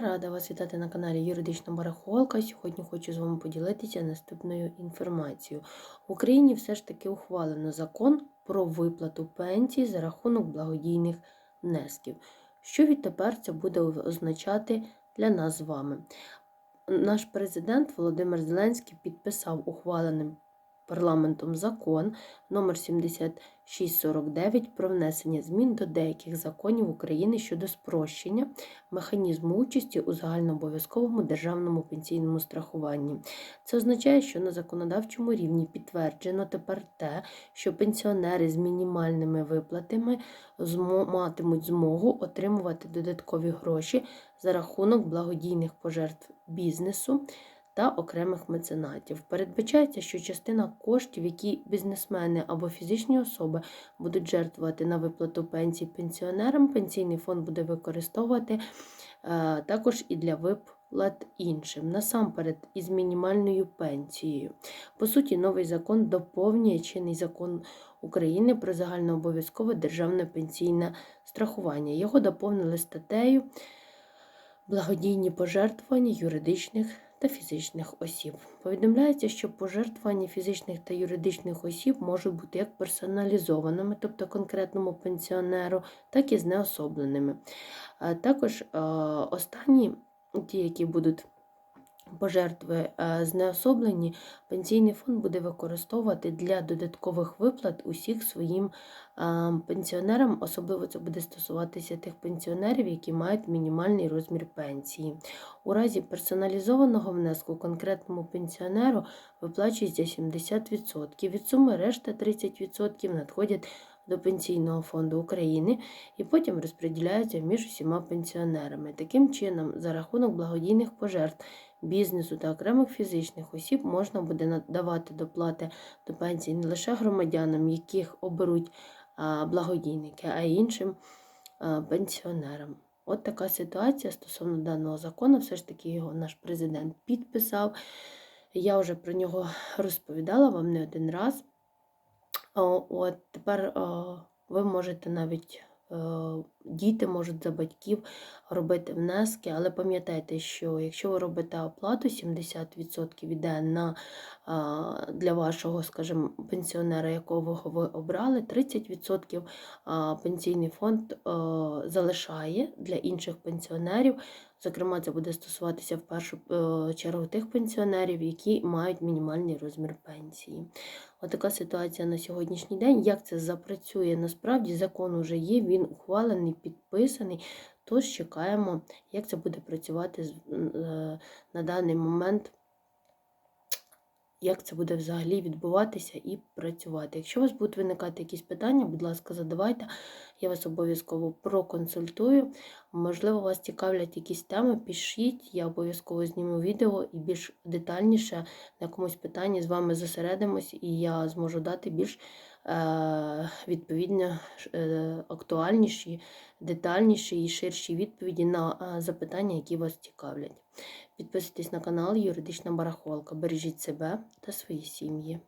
Рада вас вітати на каналі Юридична Барахолка. Сьогодні хочу з вами поділитися наступною інформацією. В Україні все ж таки ухвалено закон про виплату пенсій за рахунок благодійних внесків. Що відтепер це буде означати для нас з вами? Наш президент Володимир Зеленський підписав ухваленим парламентом закон номер 7649 про внесення змін до деяких законів України щодо спрощення механізму участі у загальнообов'язковому державному пенсійному страхуванні. Це означає, що на законодавчому рівні підтверджено тепер те, що пенсіонери з мінімальними виплатами матимуть змогу отримувати додаткові гроші за рахунок благодійних пожертв бізнесу та окремих меценатів. Передбачається, що частина коштів, які бізнесмени або фізичні особи будуть жертвувати на виплату пенсій пенсіонерам, пенсійний фонд буде використовувати е, також і для виплат іншим, насамперед із мінімальною пенсією. По суті, новий закон доповнює чинний закон України про загальнообов'язкове державне пенсійне страхування. Його доповнили статтею благодійні пожертвування юридичних та фізичних осіб. Повідомляється, що пожертвування фізичних та юридичних осіб можуть бути як персоналізованими, тобто конкретному пенсіонеру, так і знеособленими. Також е, останні, ті, які будуть пожертви е, знеособлені, пенсійний фонд буде використовувати для додаткових виплат усіх своїм е, пенсіонерам. Особливо це буде стосуватися тих пенсіонерів, які мають мінімальний розмір пенсії. У разі персоналізованого внеску конкретному пенсіонеру виплачується 70%. Від суми решта 30% надходять до Пенсійного фонду України і потім розподіляються між усіма пенсіонерами. Таким чином, за рахунок благодійних пожертв бізнесу та окремих фізичних осіб можна буде надавати доплати до пенсії не лише громадянам, яких оберуть благодійники, а й іншим пенсіонерам. От така ситуація стосовно даного закону, все ж таки його наш президент підписав. Я вже про нього розповідала вам не один раз. От тепер ви можете навіть е, діти можуть за батьків робити внески, але пам'ятайте, що якщо ви робите оплату, 70% йде на для вашого, скажімо, пенсіонера, якого ви обрали, 30% пенсійний фонд залишає для інших пенсіонерів. Зокрема, це буде стосуватися в першу е, чергу тих пенсіонерів, які мають мінімальний розмір пенсії. Отака ситуація на сьогоднішній день. Як це запрацює? Насправді закон вже є, він ухвалений, підписаний. Тож чекаємо, як це буде працювати е, на даний момент, як це буде взагалі відбуватися і працювати. Якщо у вас будуть виникати якісь питання, будь ласка, задавайте. Я вас обов'язково проконсультую. Можливо, вас цікавлять якісь теми, пишіть, я обов'язково зніму відео і більш детальніше на якомусь питанні з вами зосередимось, і я зможу дати більш відповідно е, актуальніші, детальніші і ширші відповіді на е, запитання, які вас цікавлять. Підписуйтесь на канал Юридична Барахолка. Бережіть себе та свої сім'ї.